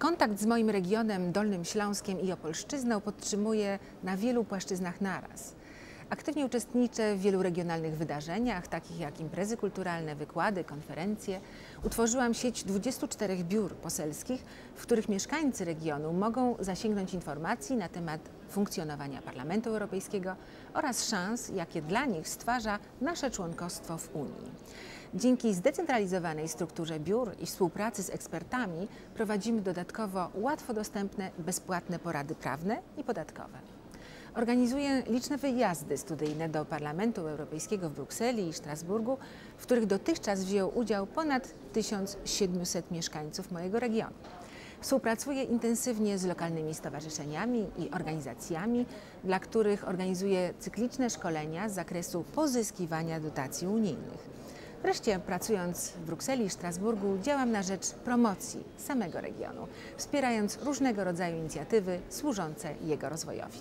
Kontakt z moim regionem Dolnym Śląskiem i Opolszczyzną podtrzymuję na wielu płaszczyznach naraz. Aktywnie uczestniczę w wielu regionalnych wydarzeniach, takich jak imprezy kulturalne, wykłady, konferencje. Utworzyłam sieć 24 biur poselskich, w których mieszkańcy regionu mogą zasięgnąć informacji na temat funkcjonowania Parlamentu Europejskiego oraz szans, jakie dla nich stwarza nasze członkostwo w Unii. Dzięki zdecentralizowanej strukturze biur i współpracy z ekspertami prowadzimy dodatkowo łatwo dostępne, bezpłatne porady prawne i podatkowe. Organizuję liczne wyjazdy studyjne do Parlamentu Europejskiego w Brukseli i Strasburgu, w których dotychczas wziął udział ponad 1700 mieszkańców mojego regionu. Współpracuję intensywnie z lokalnymi stowarzyszeniami i organizacjami, dla których organizuję cykliczne szkolenia z zakresu pozyskiwania dotacji unijnych. Wreszcie, pracując w Brukseli i Strasburgu, działam na rzecz promocji samego regionu, wspierając różnego rodzaju inicjatywy służące jego rozwojowi.